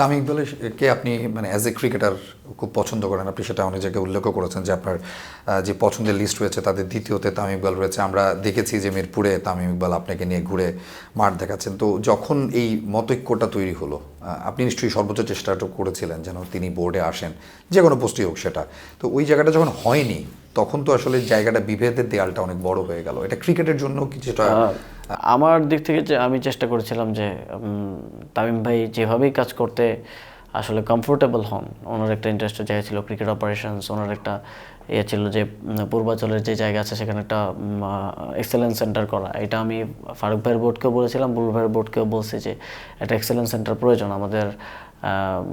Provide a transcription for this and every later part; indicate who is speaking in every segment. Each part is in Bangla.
Speaker 1: তামিম ইকবালের কে আপনি মানে অ্যাজ এ ক্রিকেটার খুব পছন্দ করেন? আপনি সেটা অনেক জায়গায় উল্লেখও করেছেন যে আপনার যে পছন্দের লিস্ট রয়েছে তাদের দ্বিতীয়তে তামিম ইকবাল রয়েছে। আমরা দেখেছি যে মিরপুরে তামিম ইকবাল আপনাকে নিয়ে ঘুরে মাঠ দেখাচ্ছেন। তো যখন এই মতৈক্যটা তৈরি হলো আপনি নিশ্চয়ই সর্বোচ্চ চেষ্টাটা করেছিলেন যেন তিনি বোর্ডে আসেন, যে কোনো পোস্টই হোক সেটা। তো ওই জায়গাটা যখন হয়নি তখন তো আসলে জায়গাটা বিভেদের দেয়ালটা অনেক বড় হয়ে গেল। এটা ক্রিকেটের জন্য কিছুটা
Speaker 2: আমার দিক থেকে যে আমি চেষ্টা করেছিলাম যে তামিম ভাই যেভাবেই কাজ করতে আসলে কমফোর্টেবল হন, ওনার একটা ইন্টারেস্টের জায়গা ছিল ক্রিকেট অপারেশনস ওনার একটা ইয়ে ছিল যে পূর্বাঞ্চলের যে জায়গা আছে সেখানে একটা এক্সেলেন্স সেন্টার করা। এটা আমি ফারুক ভাইয়ের বোর্ডকেও বলেছিলাম, বুল ভাইয়ের বোর্ডকেও বলছি যে, একটা এক্সেলেন্স সেন্টার প্রয়োজন। আমাদের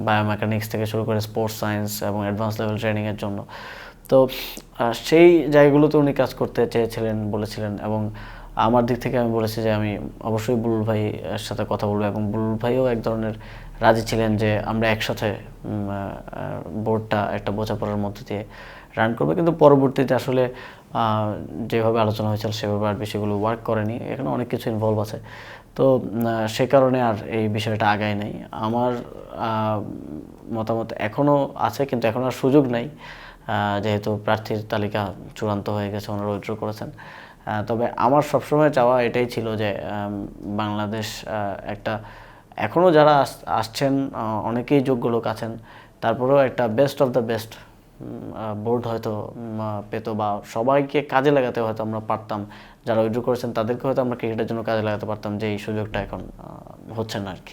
Speaker 2: বায়োমেকানিক্স থেকে শুরু করে স্পোর্টস সায়েন্স এবং অ্যাডভান্স লেভেল ট্রেনিংয়ের জন্য। তো সেই জায়গাগুলোতে উনি কাজ করতে চেয়েছিলেন, বলেছিলেন এবং আমার দিক থেকে আমি বলেছি যে আমি অবশ্যই বুলুল ভাইয়ের সাথে কথা বলব এবং বুলুল ভাইও এক ধরনের রাজি ছিলেন যে আমরা একসাথে বোর্ডটা একটা বোঝাপড়ার মধ্যে দিয়ে রান করব। কিন্তু পরবর্তীতে আসলে যেভাবে আলোচনা হয়েছিল সেভাবে আর বিষয়গুলো ওয়ার্ক করেনি। এখানে অনেক কিছু ইনভলভ আছে। তো সে কারণে আর এই বিষয়টা আগায় নাই। আমার মতামত এখনও আছে, কিন্তু এখন আর সুযোগ নাই। যেহেতু প্রার্থীর তালিকা চূড়ান্ত হয়ে গেছে, ওনারা উইথড্র করেছেন। তবে আমার সবসময় চাওয়া এটাই ছিল যে বাংলাদেশ একটা এখনও যারা আস- আসছেন অনেকেই যোগ্য লোক আছেন, তারপরেও একটা best of the best board হয়তো পেতো বা সবাইকে কাজে লাগাতে হয়তো আমরা পারতাম। যারা উইথড্র করেছেন, তাদেরকে হয়তো আমরা ক্রিকেটের জন্য কাজে লাগাতে পারতাম যে এই সুযোগটা এখন হচ্ছে না আর কি